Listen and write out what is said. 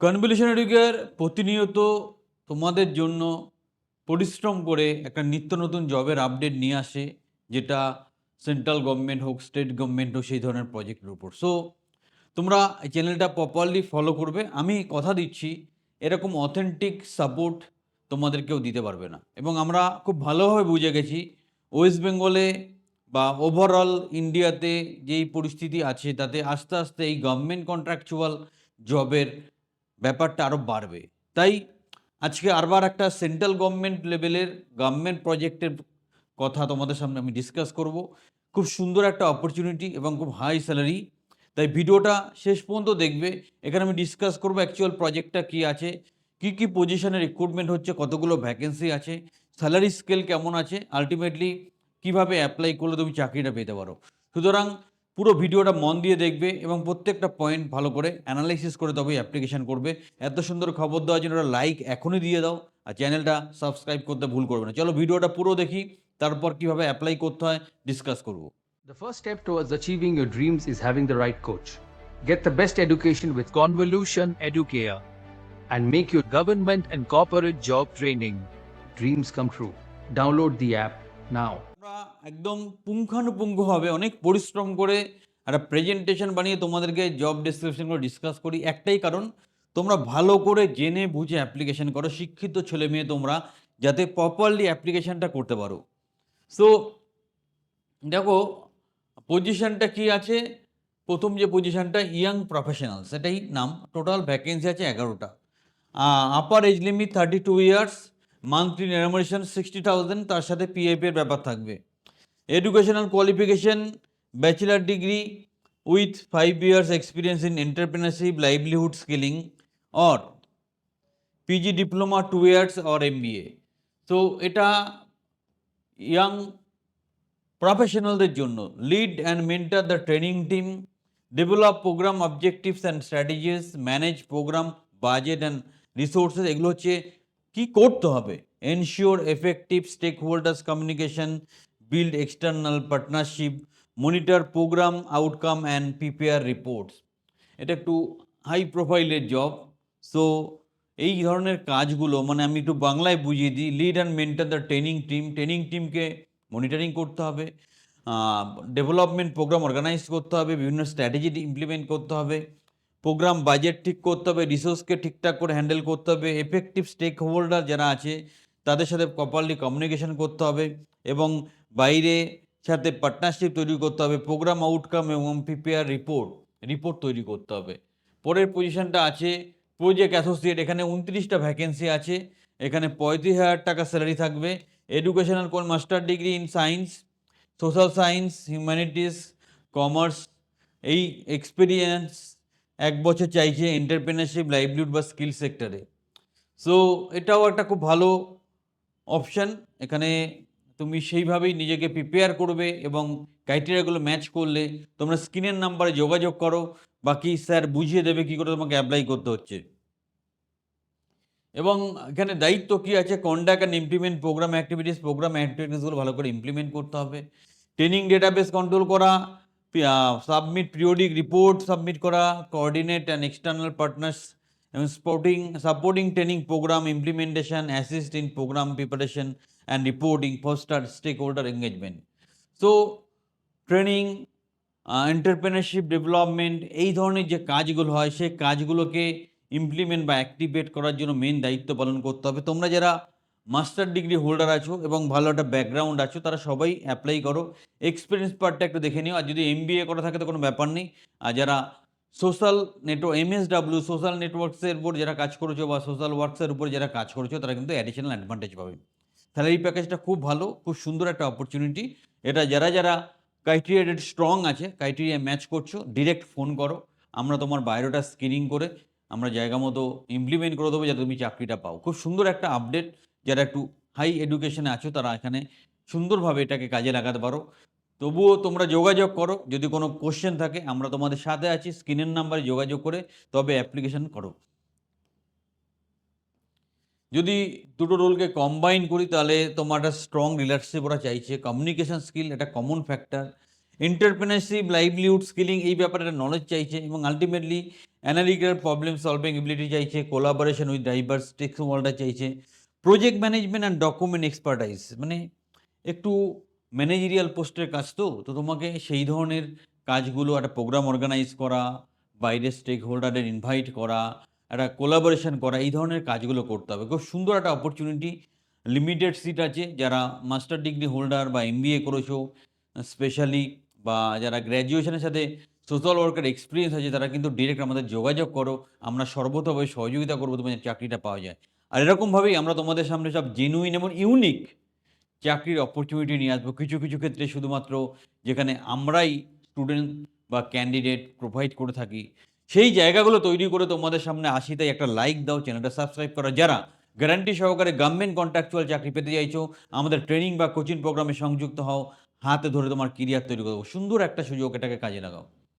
Convolution educare প্রতিনিয়ত তোমাদের জন্য পরিশ্রম করে একটা নিত্য নতুন জবের আপডেট নিয়ে আসে, যেটা সেন্ট্রাল গভর্নমেন্ট হোক, স্টেট গভর্নমেন্ট হোক, সেই ধরনের প্রজেক্টের উপর। সো তোমরা এই চ্যানেলটা প্রপারলি ফলো করবে। আমি কথা দিচ্ছি, এরকম অথেন্টিক সাপোর্ট তোমাদের কেউ দিতে পারবে না। এবং আমরা খুব ভালোভাবে বুঝে গেছি ওয়েস্ট বেঙ্গলে বা ওভারঅল ইন্ডিয়াতে যেই পরিস্থিতি আছে, তাতে আস্তে আস্তে এই গভর্নমেন্ট কন্ট্রাকচুয়াল জবের ব্যাপারটা আরও বাড়বে। তাই আজকে আরবার একটা সেন্ট্রাল গভর্নমেন্ট লেভেলের গভর্নমেন্ট প্রজেক্টের কথা তোমাদের সামনে আমি ডিসকাস করব। খুব সুন্দর একটা অপরচুনিটি এবং খুব হাই স্যালারি তাই ভিডিওটা শেষ পর্যন্ত দেখবে। এখানে আমি ডিসকাস করব অ্যাকচুয়াল প্রজেক্টটা কি আছে, কি কি পজিশনে রিক্রুটমেন্ট হচ্ছে, কতগুলো ভ্যাকেন্সি আছে স্যালারি স্কেল কেমন আছে আলটিমেটলি কীভাবে অ্যাপ্লাই করলে তুমি চাকরিটা পেতে পারো। সুতরাং পুরো ভিডিওটা মন দিয়ে দেখবে এবং প্রত্যেকটা পয়েন্ট ভালো করে অ্যানালাইসিস করে তবেই অ্যাপ্লিকেশান করবে। এত সুন্দর খবর দেওয়ার জন্য ওটা লাইক এখনই দিয়ে দাও আর চ্যানেলটা সাবস্ক্রাইব করতে ভুল করবে না। চলো ভিডিওটা পুরো দেখি, তারপর কীভাবে অ্যাপ্লাই করতে হয় ডিসকাস করব। The first step towards achieving your dreams is having the right coach get the best education with Convolution Educare and make your government and corporate job training dreams come true download the app now একদম পুঙ্খানুপুঙ্খভাবে অনেক পরিশ্রম করে একটা presentation বানিয়ে তোমাদেরকে job ডিসক্রিপশনগুলো discuss করি। একটাই কারণ, তোমরা ভালো করে জেনে বুঝে অ্যাপ্লিকেশন করো, শিক্ষিত ছেলে মেয়ে তোমরা, যাতে প্রপারলি অ্যাপ্লিকেশানটা করতে পারো। সো দেখো পজিশানটা কি আছে? প্রথম যে পজিশানটা ইয়াং প্রফেশনাল সেটাই নাম। টোটাল ভ্যাকেন্সি আছে এগারোটা। Upper age limit thirty two years monthly remuneration sixty thousand তার সাথে পিএফ এর ব্যাপার থাকবে। Educational qualification bachelor degree with five years experience in entrepreneurship livelihood skilling or PG diploma two years or M তো এটা young প্রফেশনালদের জন্য lead and mentor the training team develop program objectives and strategies manage program budget and resources এগুলো হচ্ছে কি করতে হবে? Ensure effective stakeholders communication build external partnership monitor program outcome and prepare reports এটা একটু হাই প্রোফাইলের জব সো এই ধরনের কাজগুলো মানে আমি একটু বাংলায় বুঝিয়ে দিই lead and mentor the training team training টিমকে মনিটরিং করতে হবে ডেভেলপমেন্ট প্রোগ্রাম অর্গানাইজ করতে হবে, বিভিন্ন স্ট্র্যাটেজি ইমপ্লিমেন্ট করতে হবে প্রোগ্রাম বাজেট ঠিক করতে হবে রিসোর্সকে ঠিকঠাক করে হ্যান্ডেল করতে হবে এফেক্টিভ স্টেক হোল্ডার যারা আছে, তাদের সাথে প্রপারলি কমিউনিকেশন করতে হবে এবং বাইরে সাথে পার্টনারশিপ তৈরি করতে হবে প্রোগ্রাম আউটকাম এবং প্রিপেয়ার রিপোর্ট রিপোর্ট তৈরি করতে হবে। পরের পজিশনটা আছে প্রজেক্ট অ্যাসোসিয়েট এখানে উনত্রিশটা ভ্যাকেন্সি আছে, এখানে পঁয়ত্রিশ হাজার টাকা স্যালারি থাকবে। এডুকেশনাল কোন master degree in science social science humanities commerce এই এক্সপিরিয়েন্স এক বছর চাইছে এন্টারপ্রেনারশিপ লাইভলিহুড বা স্কিল সেক্টরে সো এটাও একটা খুব ভালো অপশান এখানে তুমি সেইভাবেই নিজেকে প্রিপেয়ার করবে এবং ক্রাইটেরিয়াগুলো ম্যাচ করলে তোমরা স্ক্রিনের নাম্বারে যোগাযোগ করো। বাকি স্যার বুঝিয়ে দেবে কী করে তোমাকে অ্যাপ্লাই করতে হচ্ছে। এবং এখানে দায়িত্ব কী আছে? Conduct and implement program activities program অ্যাক্টিভিটিসগুলো ভালো করে ইমপ্লিমেন্ট করতে হবে। ট্রেনিং ডেটাবেস কন্ট্রোল করা সাবমিট পিরিয়ডিক রিপোর্ট সাবমিট করা কোঅর্ডিনেট অ্যান্ড এক্সটার্নাল পার্টনার্স এবং sporting supporting training program implementation assist in program preparation reporting foster stakeholder engagement so training entrepreneurship development এই ধরনের যে কাজগুলো হয়, সেই কাজগুলোকে ইমপ্লিমেন্ট বা অ্যাক্টিভেট করার জন্য মেন দায়িত্ব পালন করতে হবে। তোমরা যারা মাস্টার ডিগ্রি হোল্ডার আছো এবং ভালো একটা ব্যাকগ্রাউন্ড আছো, তারা সবাই অ্যাপ্লাই করো। এক্সপিরিয়েন্স পার্টটা একটু দেখে নিও। আর যদি এম করা থাকে, তো কোনো ব্যাপার নেই। আর যারা সোশ্যাল নেটওয়ার্ক এমএসডাব্লিউ সোশ্যাল নেটওয়ার্কসের উপর যারা কাজ করেছ বা সোশ্যাল ওয়ার্কসের উপর যারা কাজ করেছ, তারা কিন্তু অ্যাডিশনাল অ্যাডভান্টেজ পাবে। স্যালারি প্যাকেজটা খুব ভালো, খুব সুন্দর একটা অপরচুনিটি এটা যারা যারা ক্রাইটেরিয়া স্ট্রং আছে ক্রাইটেরিয়া ম্যাচ করছ ডিরেক্ট ফোন করো। আমরা তোমার বায়োডাটা স্ক্রিনিং করে, আমরা জায়গা মতো ইমপ্লিমেন্ট করে দেবো যাতে তুমি চাকরিটা পাও। খুব সুন্দর একটা আপডেট যারা একটু হাই এডুকেশনে আছো, তারা এখানে সুন্দরভাবে এটাকে কাজে লাগাতে পারো। তবুও তোমরা যোগাযোগ করো। যদি কোনো কোশ্চেন থাকে, আমরা তোমাদের সাথে আছি। স্ক্রিনের নাম্বারে যোগাযোগ করে তবে অ্যাপ্লিকেশন করো। যদি দুটো রোলকে কম্বাইন করি, তাহলে তোমার একটা স্ট্রং রিলেশনশিপ ওরা চাইছে। কমিউনিকেশন স্কিল একটা common factor entrepreneurship livelihood skilling এই ব্যাপারে একটা নলেজ চাইছে এবং ultimately analytical problem solving ability চাইছে কোলাবোরেশন উইথ ডাইভার্স টেক্স ওয়ার্ল্ডটা চাইছে। Project management and document expertise মানে একটু ম্যানেজেরিয়াল পোস্টের কাজ তো তো তোমাকে সেই ধরনের কাজগুলো, একটা প্রোগ্রাম অর্গানাইজ করা, বাইরের স্টেক হোল্ডারের ইনভাইট করা একটা কোলাবোরেশন করা, এই ধরনের কাজগুলো করতে হবে। খুব সুন্দর একটা অপরচুনিটি লিমিটেড সিট আছে। যারা মাস্টার ডিগ্রি হোল্ডার বা এম এমবিএ করেছ স্পেশালি বা যারা গ্র্যাজুয়েশনের সাথে সোশ্যাল ওয়ার্কের এক্সপিরিয়েন্স আছে, তারা কিন্তু ডিরেক্ট আমাদের যোগাযোগ করো। আমরা সর্বতভাবে সহযোগিতা করব তোমাদের চাকরিটা পাওয়া যায়। আর এরকমভাবেই আমরা তোমাদের সামনে সব জেনুইন এবং ইউনিক চাকরির অপরচুনিটি নিয়ে আসব। কিছু কিছু ক্ষেত্রে শুধুমাত্র যেখানে আমরাই স্টুডেন্ট বা ক্যান্ডিডেট প্রোভাইড করে থাকি। সেই জায়গাগুলো তৈরি করে তোমাদের সামনে আসি। তাই একটা লাইক দাও চ্যানেলটা সাবস্ক্রাইব করা। যারা গ্যারান্টি সহকারে গভর্নমেন্ট কন্ট্রাকচুয়াল চাকরি পেতে চাইছো, আমাদের ট্রেনিং বা কোচিং প্রোগ্রামে সংযুক্ত হও, হাতে ধরে তোমার কেরিয়ার তৈরি করব সুন্দর একটা সুযোগ এটাকে কাজে লাগাও।